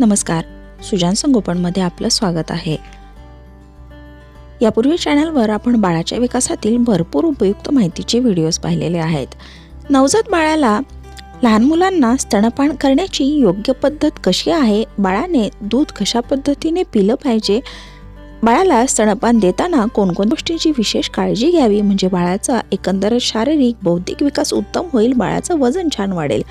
नमस्कार. सुजान संगोपनमध्ये आपलं स्वागत आहे. यापूर्वी चॅनलवर आपण बाळाच्या विकासातील भरपूर उपयुक्त माहितीचे व्हिडिओज पाहिलेले आहेत. नवजात बाळाला लहान मुलांना स्तनपान करण्याची योग्य पद्धत कशी आहे? बाळाने दूध कशा पद्धतीने पिलं पाहिजे? बाळाला स्तनपान देताना कोणकोण गोष्टींची विशेष काळजी घ्यावी? म्हणजे बाळाचा एकंदर शारीरिक बौद्धिक विकास उत्तम होईल बाळाचं वजन छान वाढेल.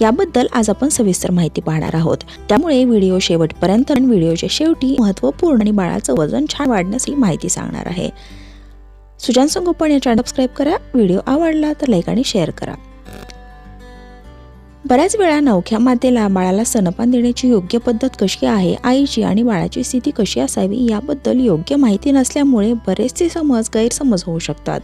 याबद्दल आज आपण सविस्तर माहिती पाहणार आहोत. त्यामुळे व्हिडिओ शेवटपर्यंत आणि व्हिडिओच्या शेवटी महत्त्वपूर्ण आणि बाळाचं वजन छान वाढण्याची माहिती सांगणार आहे. सुजान संगोपन या चॅनल सबस्क्राईब करा. व्हिडिओ आवडला तर लाईक आणि शेअर करा. बऱ्याच वेळा नवख्या मातेला बाळाला स्तनपान देण्याची योग्य पद्धत कशी आहे आईची आणि बाळाची स्थिती कशी असावी याबद्दल योग्य माहिती नसल्यामुळे बरेचसे समज गैरसमज होऊ शकतात.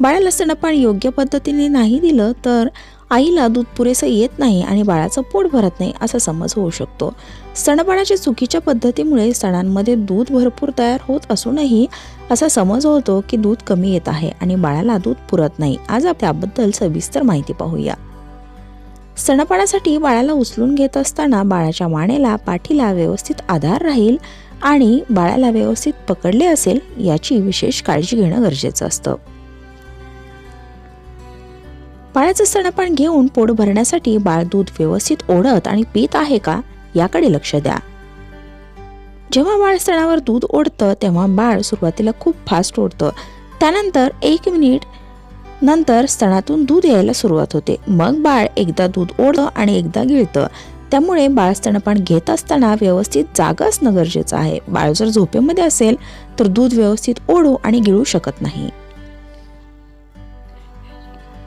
बाळाला स्तनपान योग्य पद्धतीने नाही दिलं तर आईला दूध पुरेसं येत नाही आणि बाळाचं पोट भरत नाही असा समज होऊ शकतो. स्तनपानाच्या चुकीच्या पद्धतीमुळे सणांमध्ये दूध भरपूर तयार होत असूनही असा समज होतो की दूध कमी येत आहे आणि बाळाला दूध पुरत नाही. आज आपण त्याबद्दल सविस्तर माहिती पाहूया. स्तनपानासाठी बाळाला उचलून घेत असताना बाळाच्या मानेला पाठीला व्यवस्थित आधार राहील आणि बाळाला व्यवस्थित पकडले असेल याची विशेष काळजी घेणं गरजेचं असतं. बाळाचं स्तनपान घेऊन पोट भरण्यासाठी बाळ दूध व्यवस्थित ओढत आणि पीत आहे का याकडे लक्ष द्या. जेव्हा बाळ स्तनावर दूध ओढतं तेव्हा बाळ सुरुवातीला खूप फास्ट ओढतं. त्यानंतर एक मिनिट नंतर स्तनातून दूध यायला सुरुवात होते. मग बाळ एकदा दूध ओढतं आणि एकदा गिळतं. त्यामुळे बाळ स्तनपान घेत असताना व्यवस्थित जागा असणं गरजेचं आहे. बाळ जर झोपेमध्ये असेल तर दूध व्यवस्थित ओढू आणि गिळू शकत नाही.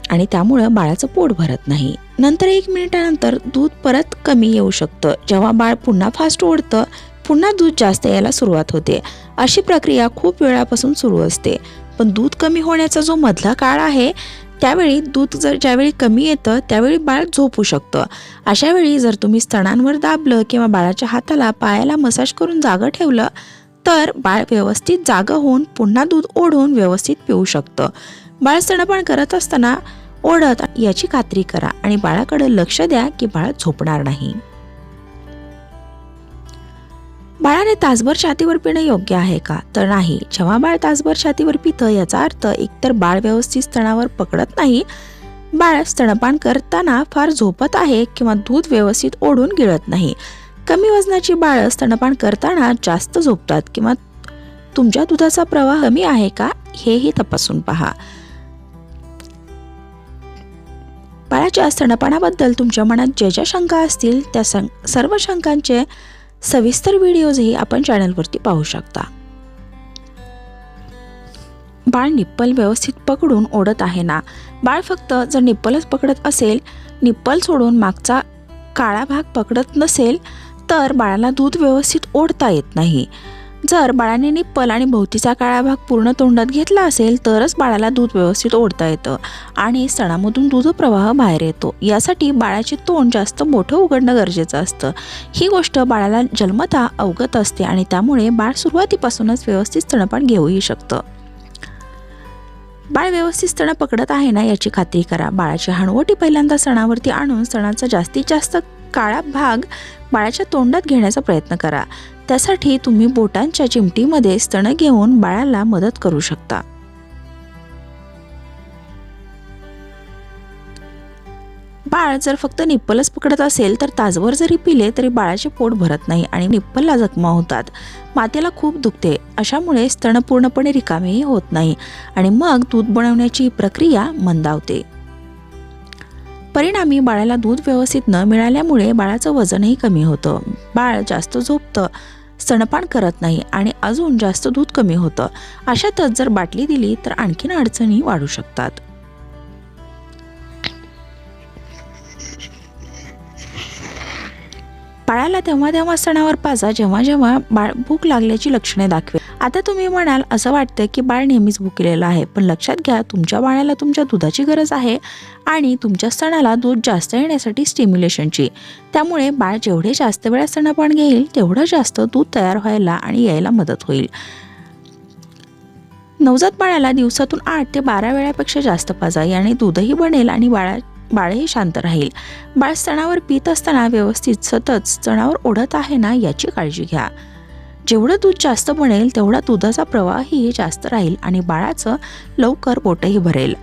आणि त्यामुळं बाळाचं पोट भरत नाही. नंतर एक मिनिटानंतर दूध परत कमी येऊ शकतं. जेव्हा बाळ पुन्हा फास्ट ओढतं पुन्हा दूध जास्त यायला सुरुवात होते. अशी प्रक्रिया खूप वेळापासून सुरू असते. पण दूध कमी होण्याचा जो मधला काळ आहे त्यावेळी दूध जर ज्यावेळी कमी येतं त्यावेळी बाळ झोपू शकतं. अशा वेळी जर तुम्ही स्तनांवर दाबलं किंवा बाळाच्या हाताला पायाला मसाज करून जागं ठेवलं तर बाळ व्यवस्थित जागं होऊन पुन्हा दूध ओढून व्यवस्थित पिऊ शकतं. बाळ स्तनपान करत असताना ओढत याची खात्री करा आणि बाळाकडे लक्ष द्या की बाळ झोपणार नाही. बाळाने तासभर छातीवर पिणं योग्य आहे का? तर नाही. जेव्हा बाळ तासभर छातीवर पितं याचा अर्थ एकतर बाळ व्यवस्थित स्तनावर पकडत नाही बाळ स्तनपान करताना फार झोपत आहे किंवा दूध व्यवस्थित ओढून गिळत नाही. कमी वजनाची बाळं स्तनपान करताना जास्त झोपतात किंवा तुमच्या दुधाचा प्रवाह कमी आहे का? हेही तपासून पहा. बाळाच्या स्तनपानाबद्दल तुमच्या मनात ज्या ज्या शंका असतील त्या सर्व शंकांचे सविस्तर व्हिडिओजही आपण चॅनलवरती पाहू शकता. बाळ निप्पल व्यवस्थित पकडून ओढत आहे ना? बाळ फक्त जर निप्पलच पकडत असेल निप्पल सोडून मागचा काळा भाग पकडत नसेल तर बाळाला दूध व्यवस्थित ओढता येत नाही. जर बाळाने निप्पल आणि भोवतीचा काळा भाग पूर्ण तोंडात घेतला असेल तरच बाळाला दूध व्यवस्थित ओढता येतं आणि सणामधून दूध प्रवाह बाहेर येतो. यासाठी बाळाचे तोंड जास्त मोठं उघडणं गरजेचं असतं. ही गोष्ट बाळाला जन्मता अवगत असते आणि त्यामुळे बाळ सुरुवातीपासूनच व्यवस्थित स्तनपान घेऊही शकतं. बाळ व्यवस्थित स्तन पकडत आहे ना याची खात्री करा. बाळाची हणवटी पहिल्यांदा सणावरती आणून सणाचा जास्तीत जास्त काळा भाग बाळाच्या तोंडात घेण्याचा प्रयत्न करा. त्यासाठी तुम्ही बोटांच्या चिमटीमध्ये स्तन घेऊन बाळाला मदत करू शकता. बाळ जर फक्त निप्पलच पकडत असेल तर तासभर जरी पिले तरी बाळाचे पोट भरत नाही आणि निप्पलला जखमा होतात. मातेला खूप दुखते. अशामुळे स्तन पूर्णपणे रिकामेही होत नाही आणि मग दूध बनवण्याची प्रक्रिया मंदावते. परिणामी बाळाला दूध व्यवस्थित न मिळाल्यामुळे बाळाचं वजनही कमी होतं. बाळ जास्त झोपतं स्तनपान करत नाही आणि अजून जास्त दूध कमी होतं. अशातच जर बाटली दिली तर आणखीन अडचणी वाढू शकतात. बाळाला तेव्हा तेव्हा स्तनावर पाजा जेव्हा जेव्हा बाळ भूक लागल्याची लक्षणे दाखवे. आता तुम्ही म्हणाल असं वाटतं की बाळ नेहमीच भुकलेलं आहे. पण लक्षात घ्या तुमच्या बाळाला तुमच्या दुधाची गरज आहे आणि तुमच्या स्तनाला दूध जास्त येण्यासाठी स्टिम्युलेशनची त्यामुळे बाळ जेवढे जास्त वेळा स्तनपान घेईल तेवढं जास्त दूध तयार व्हायला आणि यायला मदत होईल. नवजात बाळाला दिवसातून आठ ते बारा वेळापेक्षा जास्त पाजा. याने दूधही बनेल आणि बाळा बाळही शांत राहील. बाळ स्तनावर पित असताना व्यवस्थित सतत स्तनावर ओढत आहे ना याची काळजी घ्या. जेवढं दूध जास्त बनेल तेवढा दुधाचा प्रवाहही जास्त राहील आणि बाळाचं लवकर पोटही भरेल.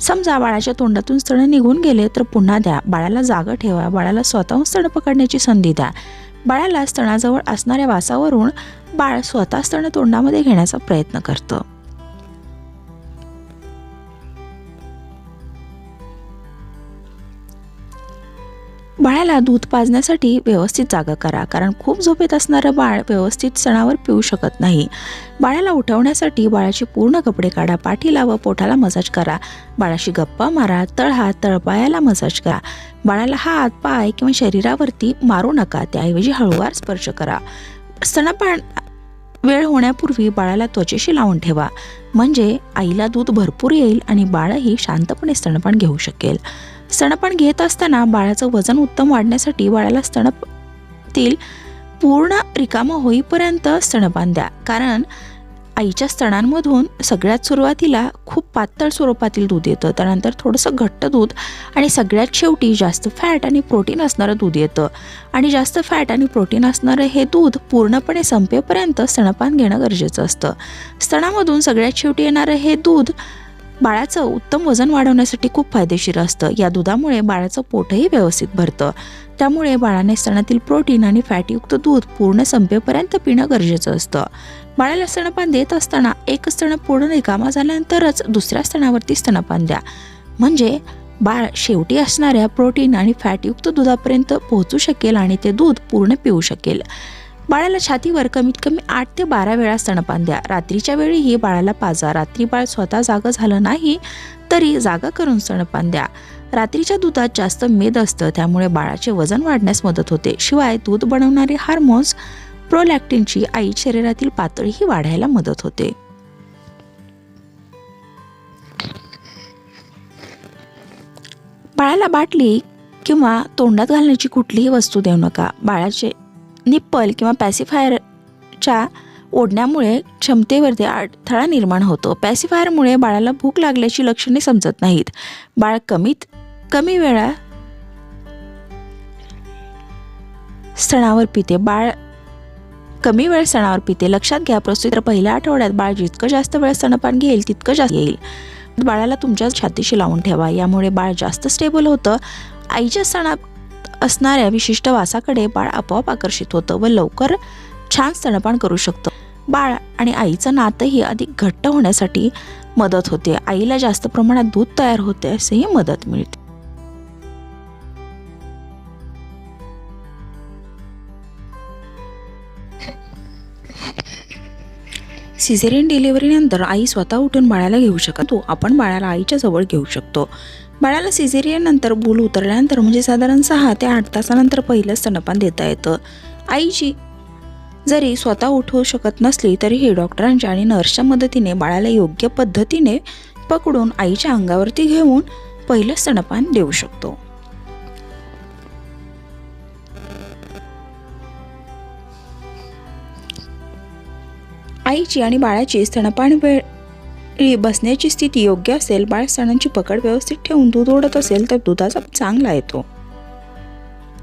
समजा बाळाच्या तोंडातून स्तन निघून गेले तर पुन्हा द्या. बाळाला जागं ठेवा. बाळाला स्वतःहून स्तन पकडण्याची संधी द्या. बाळाला स्तनाजवळ असणाऱ्या वासावरून बाळ स्वतः स्तन तोंडामध्ये घेण्याचा प्रयत्न करतं. बाळाला दूध पाजण्यासाठी व्यवस्थित जागा करा कारण खूप झोपेत असणारं बाळ व्यवस्थित सणावर पिऊ शकत नाही. बाळाला उठवण्यासाठी बाळाचे पूर्ण कपडे काढा पाठीला व पोटाला मसाज करा. बाळाशी गप्पा मारा तळहात तळपायाला मसाज करा. बाळाला हात पाय किंवा शरीरावरती मारू नका त्याऐवजी हळूवार स्पर्श करा. स्तनपान वेळ होण्यापूर्वी बाळाला त्वचेशी लावून ठेवा. म्हणजे आईला दूध भरपूर येईल आणि बाळही शांतपणे स्तनपान घेऊ शकेल. स्तनपान घेत असताना बाळाचं वजन उत्तम वाढण्यासाठी बाळाला स्तनपातील पूर्ण रिकामं होईपर्यंत स्तनपान द्या. कारण आईच्या स्तनांमधून सगळ्यात सुरुवातीला खूप पातळ स्वरूपातील दूध येतं. त्यानंतर थोडंसं घट्ट दूध आणि सगळ्यात शेवटी जास्त फॅट आणि प्रोटीन असणारं दूध येतं. आणि जास्त फॅट आणि प्रोटीन असणारं हे दूध पूर्णपणे संपेपर्यंत स्तनपान घेणं गरजेचं असतं. स्तनामधून सगळ्यात शेवटी येणारं हे दूध बाळाचं उत्तम वजन वाढवण्यासाठी खूप फायदेशीर असतं. या दुधामुळे बाळाचं पोटही व्यवस्थित भरतं. त्यामुळे बाळाने स्तनातील प्रोटीन आणि फॅटयुक्त दूध पूर्ण संपेपर्यंत पिणं गरजेचं असतं. बाळाला स्तनपान देत असताना एक स्तन पूर्ण रिकामा झाल्यानंतरच दुसऱ्या स्तनावरती स्तनपान द्या. म्हणजे बाळ शेवटी असणाऱ्या प्रोटीन आणि फॅटयुक्त दुधापर्यंत पोहोचू शकेल आणि ते दूध पूर्ण पिऊ शकेल. बाळाला छातीवर कमीत कमी आठ ते बारा वेळा स्तनपान द्या. रात्रीच्या वेळीही बाळाला पाजा. रात्री बाळ स्वतः जागं झालं नाही तरी जागा करून स्तनपान द्या. रात्रीच्या दुधात जास्त मेद असतं त्यामुळे बाळाचे वजन वाढण्यास मदत होते. शिवाय दूध बनवणारे हार्मोन्स प्रोलॅक्टिनची आई शरीरातील पातळीही वाढायला मदत होते. बाळाला बाटली किंवा तोंडात घालण्याची कुठलीही वस्तू देऊ नका. बाळाचे निप्पल किंवा पॅसिफायरच्या ओढण्यामुळे क्षमतेवरती अडथळा निर्माण होतो. पॅसिफायरमुळे बाळाला भूक लागल्याची लक्षणे समजत नाहीत. बाळ कमीत कमी वेळा स्तनावर पिते. बाळ कमी वेळ स्तनावर पिते. लक्षात घ्या प्रस्तुत पहिल्या आठवड्यात बाळ जितकं जास्त वेळ स्तनपान घेईल तितकं जास्त येईल. बाळाला तुमच्या छातीशी लावून ठेवा. यामुळे बाळ जास्त स्टेबल होतं. आईच्या स्तनात असणाऱ्या विशिष्ट वासाकडे बाळ आपोआप आकर्षित होतं व लवकर छान स्तनपान करू शकतं. बाळ आणि आईचं नातंही अधिक घट्ट होण्यासाठी मदत होते. आईला जास्त प्रमाणात दूध तयार होते असेही मदत मिळते. सिझेरियन डिलिव्हरीनंतर आई स्वतः उठून बाळाला घेऊ शकतो आपण बाळाला आईच्या जवळ घेऊ शकतो. बाळाला सिझेरियनंतर भूल उतरल्यानंतर म्हणजे साधारण सहा ते आठ तासानंतर पहिलं स्तनपान देता येतं. आईची जरी स्वतः उठवू शकत नसली तरीही डॉक्टरांच्या आणि नर्सच्या मदतीने बाळाला योग्य पद्धतीने पकडून आईच्या अंगावरती घेऊन पहिलं स्तनपान देऊ शकतो. आईची आणि बाळाची स्तनपान वेळ बसण्याची स्थिती योग्य असेल बाळ सणांची पकड व्यवस्थित ठेवून दूध ओढत असेल तर दुधाचा चांगला येतो.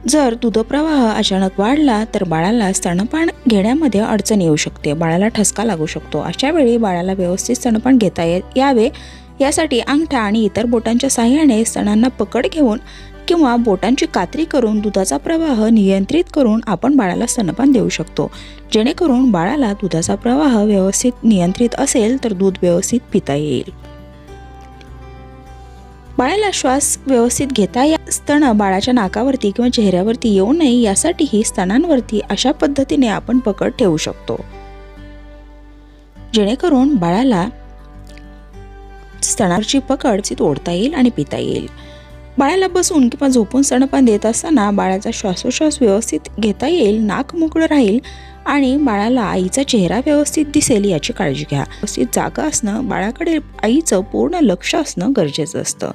जर दूधप्रवाह अचानक वाढला तर बाळाला स्तनपान घेण्यामध्ये अडचण येऊ शकते. बाळाला ठसका लागू शकतो. अशा वेळी बाळाला व्यवस्थित स्तनपान घेता ये यावे. यासाठी अंगठा आणि इतर बोटांच्या साह्याने स्तनांना पकड घेऊन किंवा बोटांची कात्री करून दुधाचा प्रवाह नियंत्रित करून आपण बाळाला स्तनपान देऊ शकतो. जेणेकरून बाळाला दुधाचा प्रवाह व्यवस्थित नियंत्रित असेल तर दूध व्यवस्थित पिता येईल. बाळाला श्वास व्यवस्थित घेता या स्तन बाळाच्या नाकावरती किंवा चेहऱ्यावरती येऊ नये यासाठीही स्तनांवरती अशा पद्धतीने आपण पकड ठेवू शकतो. जेणेकरून बाळाला स्तनावरची पकड ओढता येईल आणि पिता येईल. बाळाला बसून किंवा झोपून स्तनपान देत असताना बाळाचा श्वासोश्वास व्यवस्थित घेता येईल नाक मोकळं राहील आणि बाळाला आईचा चेहरा व्यवस्थित दिसेल याची काळजी घ्या. व्यवस्थित जागा असणं बाळाकडे आईचं पूर्ण लक्ष असणं गरजेचं असतं.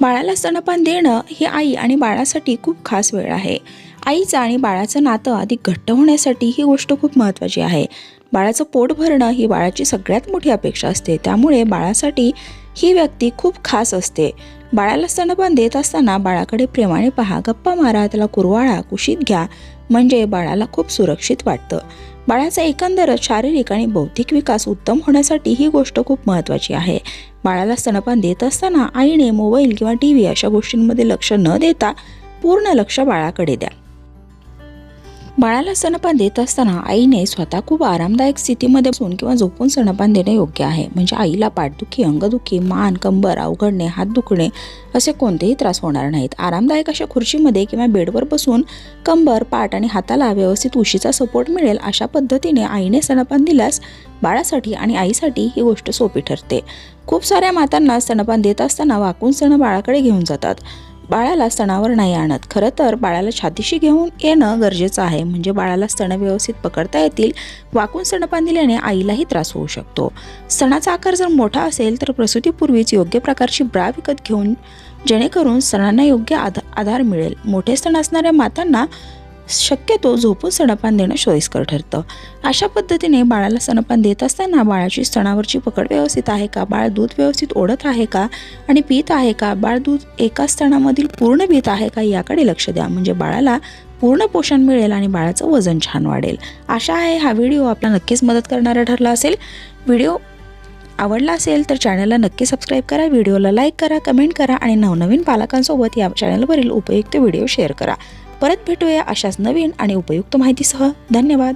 बाळाला स्तनपान देणं ही आई आणि बाळासाठी खूप खास वेळ आहे. आईचं आणि बाळाचं नातं अधिक घट्ट होण्यासाठी ही गोष्ट खूप महत्त्वाची आहे. बाळाचं पोट भरणं ही बाळाची सगळ्यात मोठी अपेक्षा असते. त्यामुळे बाळासाठी ही व्यक्ती खूप खास असते. बाळाला स्तनपान देत असताना बाळाकडे प्रेमाने पहा गप्पा मारा त्याला कुरवाळा कुशीत घ्या म्हणजे बाळाला खूप सुरक्षित वाटतं. बाळाचा एकंदरच शारीरिक आणि बौद्धिक विकास उत्तम होण्यासाठी ही गोष्ट खूप महत्त्वाची आहे. बाळाला स्तनपान देत असताना आईने मोबाईल किंवा टी व्ही अशा गोष्टींमध्ये लक्ष न देता पूर्ण लक्ष बाळाकडे द्या. बाळाला स्तनपान देत असताना आईने स्वतः खूप आरामदायक स्थितीमध्ये बसून किंवा झोपून स्तनपान देणे योग्य आहे. म्हणजे आईला पाठदुखी अंगदुखी मान कंबर अवघडणे हात दुखणे असे कोणतेही त्रास होणार नाहीत. आरामदायक अशा खुर्चीमध्ये किंवा बेडवर बसून कंबर पाठ आणि हाताला व्यवस्थित उशीचा सपोर्ट मिळेल अशा पद्धतीने आईने स्तनपान दिल्यास बाळासाठी आणि आईसाठी ही गोष्ट सोपी ठरते. खूप साऱ्या मातांना स्तनपान देत असताना वाकून स्तन बाळाकडे घेऊन जातात. बाळाला स्तनावर नाही आणत. खरं तर बाळाला छातीशी घेऊन येणं गरजेचं आहे. म्हणजे बाळाला स्तन व्यवस्थित पकडता येतील वाकून स्तनपान दिल्याने आईलाही त्रास होऊ शकतो. स्तनाचा आकार जर मोठा असेल तर प्रसूतीपूर्वीच योग्य प्रकारची ब्रा विकत घेऊन जेणेकरून स्तनांना योग्य आधा आधार मिळेल. मोठे स्तन असणाऱ्या मातांना शक्यतो झोपून स्तनपान देणं सोयीस्कर ठरतं. अशा पद्धतीने बाळाला स्तनपान देत असताना बाळाची स्तनावरची पकड व्यवस्थित आहे का? बाळ दूध व्यवस्थित ओढत आहे का? आणि पित आहे का? बाळ दूध एका स्तनामधील पूर्ण पित आहे का? याकडे लक्ष द्या. म्हणजे बाळाला पूर्ण पोषण मिळेल आणि बाळाचं वजन छान वाढेल. आशा आहे हा व्हिडिओ आपला नक्कीच मदत करणारा ठरला असेल. व्हिडिओ आवडला असेल तर चॅनलला नक्की सबस्क्राईब करा. व्हिडिओला लाईक करा कमेंट करा आणि नवनवीन पालकांसोबत या चॅनलवरील उपयुक्त व्हिडिओ शेअर करा. परत भेटूया अशाच नवीन आणि उपयुक्त माहितीसह. धन्यवाद.